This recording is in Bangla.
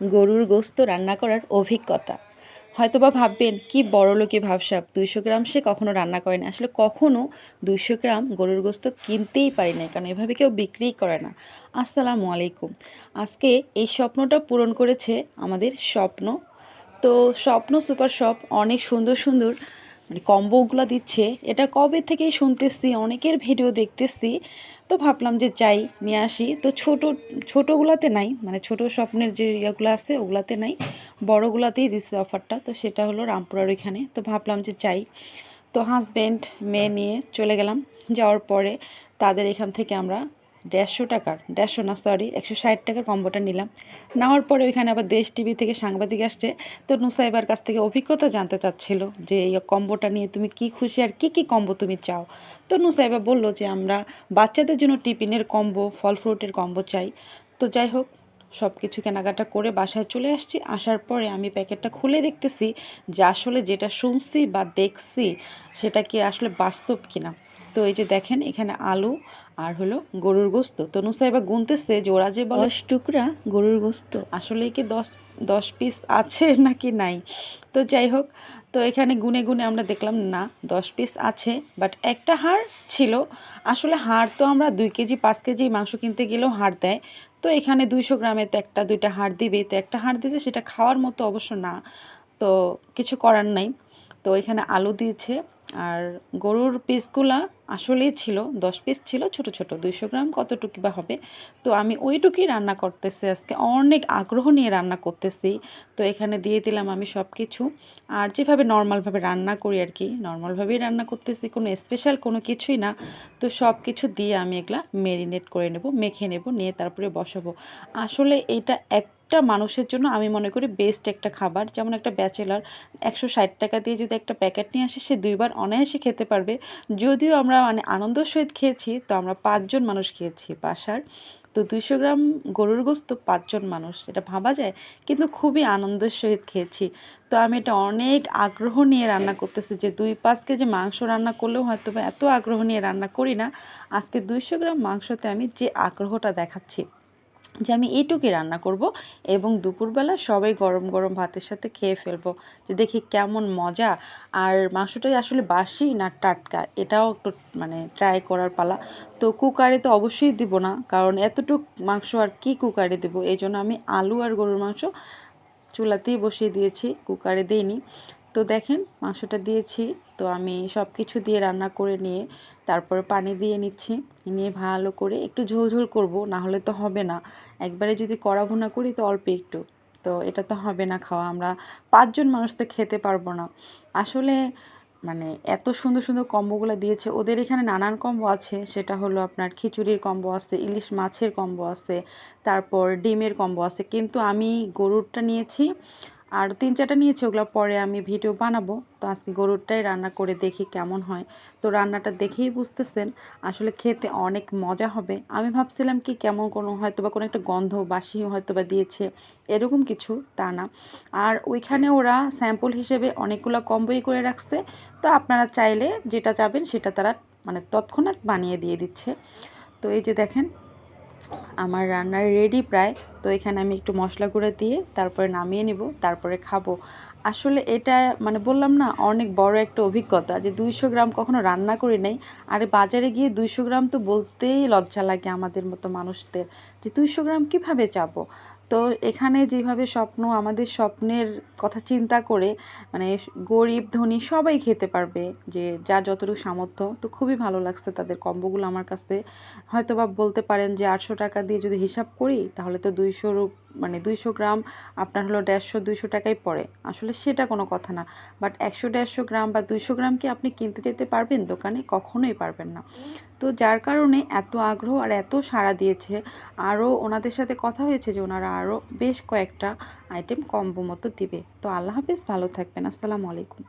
গরুর গোস্ত রান্না করার অভিজ্ঞতা। হয়তো বা ভাববেন, কি বড় লোকে ভাবসাব, দুইশো গ্রাম সে কখনো রান্না করে না। আসলে কখনো দুইশো গ্রাম গরুর গোস্ত কিনতেই পারি না কারণ এভাবে কেউ বিক্রি করে না। আসসালামু আলাইকুম। আজকে এই স্বপ্নটা পূরণ করেছে আমাদের স্বপ্ন। তো স্বপ্ন সুপার শপ অনেক সুন্দর সুন্দর মানে কম্বোগুলো দিচ্ছে, এটা কবে থেকেই শুনতেছি, অনেকের ভিডিও দেখতেছি, তো ভাবলাম যে যাই, নিয়ে আসি। তো ছোট, ছোটোগুলাতে নাই মানে ছোট স্বপ্নের যে ইয়েগুলো আছে, ওগুলাতে নাই, বড়গুলাতেই দিচ্ছে অফারটা তো সেটা হলো রামপুরার ওইখানে। তো ভাবলাম যে যাই। তো হাজব্যান্ড মেয়ে নিয়ে চলে গেলাম, যাওয়ার পরে তাদের এখান থেকে আমরা দেড়শো টাকার, দেড়শো না সরি একশো ষাট টাকার কম্বোটা নিলাম। নেওয়ার পরে ওইখানে আবার দেশ টিভি থেকে সাংবাদিক আসছে। তো নুসাইবার কাছ থেকে অভিজ্ঞতা জানতে চাচ্ছিল যে এই কম্বোটা নিয়ে তুমি কি খুশি আর কি কি কম্বো তুমি চাও? তো নুসাইবা বলল যে আমরা বাচ্চাদের জন্য টিফিনের কম্বো ফল ফ্রুটের কম্বো চাই। তো যাই হোক সব কিছু কেনাকাটা করে বাসায় চলে আসছি। আসার পরে আমি প্যাকেটটা খুলে দেখতেছি যে আসলে যেটা শুনছি বা দেখছি সেটা কি আসলে বাস্তব কিনা। তো এই যে দেখেন এখানে আলু আর হলো গরুর গোস্ত। তো নুসাইবা গুনতেছে যে ওরা যে বলে দশ টুকরা গরুর গোস্ত। আসলে কি দশ দশ পিস আছে নাকি নাই? তো যাই হোক তো এখানে গুনে গুনে আমরা দেখলাম না দশ পিস আছে বাট একটা হাড় ছিল। আসলে হাড় তো আমরা দুই কেজি পাঁচ কেজি মাংস কিনতে গেলেও হাড় দেয়। তো এখানে দুইশো গ্রামে তো একটা দুইটা হাড় দিবে। তো একটা হাড় দিয়েছে সেটা খাওয়ার মতো অবশ্য না। তো কিছু করার নাই। তো এখানে আলু দিয়েছে। আর গরুর পিসগুলা আসলেই ছিল, দশ পিস ছিল, ছোট ছোট, দুইশো গ্রাম, কতটুকু বা হবে। তো আমি ওইটুকুই রান্না করতেছি আজকে, অনেক আগ্রহ নিয়ে রান্না করতেছি। তো এখানে দিয়ে দিলাম আমি সব কিছু আর যেভাবে নর্মালভাবে রান্না করি আর কি নর্মালভাবেই রান্না করতেছি, কোনো স্পেশাল কোনো কিছুই না। তো সব কিছু দিয়ে আমি এগুলা মেরিনেট করে নেব, মেখে নেব, নিয়ে তারপরে বসাবো। আসলে এটা এক একটা মানুষের জন্য আমি মনে করি বেস্ট একটা খাবার। যেমন একটা ব্যাচেলার একশো ষাট টাকা দিয়ে যদি একটা প্যাকেট নিয়ে আসে, সে দুইবার অনায়াসে খেতে পারবে। যদিও আমরা মানে আনন্দের সহিত খেয়েছি, তো আমরা পাঁচজন মানুষ খেয়েছি বাসার। তো দুইশো গ্রাম গরুর গোস্ত পাঁচজন মানুষ, এটা ভাবা যায়? কিন্তু খুবই আনন্দের সহিত খেয়েছি। তো আমি এটা অনেক আগ্রহ নিয়ে রান্না করতেছি যে দুই পাঁচ কেজি মাংস রান্না করলেও হয়তো এত আগ্রহ নিয়ে রান্না করি না। আজকে দুইশো গ্রাম মাংসতে আমি যে আগ্রহটা দেখাচ্ছি যে আমি এইটুকুই রান্না করব এবং দুপুরবেলা সবাই গরম গরম ভাতের সাথে খেয়ে ফেলব। যে দেখি কেমন মজা। আর মাংসটাই আসলে বাসি না টাটকা, এটাও একটু মানে ট্রাই করার পালা। তো কুকারে তো অবশ্যই দিব না, কারণ এতটুক মাংস আর কি কুকারে দেবো? এই জন্য আমি আলু আর গরুর মাংস চুলাতেই বসিয়ে দিয়েছি, কুকারে দিইনি। তো দেখেন মাংসটা দিয়েছি, তো আমি সব কিছু দিয়ে রান্না করে নিয়ে তারপরে পানি দিয়ে নিচ্ছি, নিয়ে ভালো করে একটু ঝোল ঝোল করব, না হলে তো হবে না। একবারে যদি কড়া ভুনা করি তো অল্প একটু, তো এটা তো হবে না খাওয়া, আমরা পাঁচজন মানুষ তো খেতে পারব না। আসলে মানে এত সুন্দর সুন্দর কম্বোগুলো দিয়েছে, ওদের এখানে নানান কম্বো আছে, সেটা হলো আপনার খিচুড়ির কম্বো আছে, ইলিশ মাছের কম্বো আছে, তারপর ডিমের কম্বো আছে, কিন্তু আমি গরুরটা নিয়েছি আর তিন চারটা নিয়েছি, ওগুলো পরে আমি ভিডিও বানাবো। তো আজকে গরুরটাই রান্না করে দেখি কেমন হয়। তো রান্নাটা দেখেই বুঝতেছেন, আসলে খেতে অনেক মজা হবে। আমি ভাবছিলাম কি কেমন কোনো হয়তো বা কোনো একটা গন্ধ, বাসি হয়তো বা দিয়েছে, এরকম কিছু, তা না। আর ওইখানে ওরা স্যাম্পল হিসেবে অনেকগুলো কম্বোই করে রাখছে। তো আপনারা চাইলে যেটা চাবেন সেটা তারা মানে তৎক্ষণাৎ বানিয়ে দিয়ে দিচ্ছে। তো এই যে দেখেন আমার রান্নার রেডি প্রায়। তো এখানে আমি একটু মশলা গুঁড়ো দিয়ে তারপরে নামিয়ে নিব, তারপরে খাব। আসলে এটা মানে বললাম না, অনেক বড় একটা অভিজ্ঞতা যে দুইশো গ্রাম কখনো রান্না করি নাই। আরে বাজারে গিয়ে দুইশো গ্রাম তো বলতেই লজ্জা লাগে আমাদের মতো মানুষদের যে দুইশো গ্রাম কীভাবে চাবো? তো এখানে যেভাবে স্বপ্ন, আমাদের স্বপ্নের কথা চিন্তা করে মানে গরিব, ধনী সবাই খেতে পারবে যে যার যতটুকু সামর্থ্য, তো খুবই ভালো লাগছে তাদের কম্বোগুলো আমার কাছে। হয়তো বা বলতে পারেন যে আটশো টাকা দিয়ে যদি হিসাব করি, তাহলে তো দুইশো মানে দুইশো গ্রাম আপনার হলো দেড়শো, দুইশো টাকাই পড়ে। আসলে সেটা কোনো কথা না। বাট একশো, দেড়শো গ্রাম বা দুইশো গ্রাম কি আপনি কিনতে যেতে পারবেন দোকানে? কখনোই পারবেন না। তো যার কারণে এত আগ্রহ আর এত সাড়া দিয়েছে, আরও ওনাদের সাথে কথা হয়েছে যে ওনারা আরও বেশ কয়েকটা আইটেম কম্বো মতো দিবে। তো আল্লাহ হাফিজ, ভালো থাকবেন। আসসালামু আলাইকুম।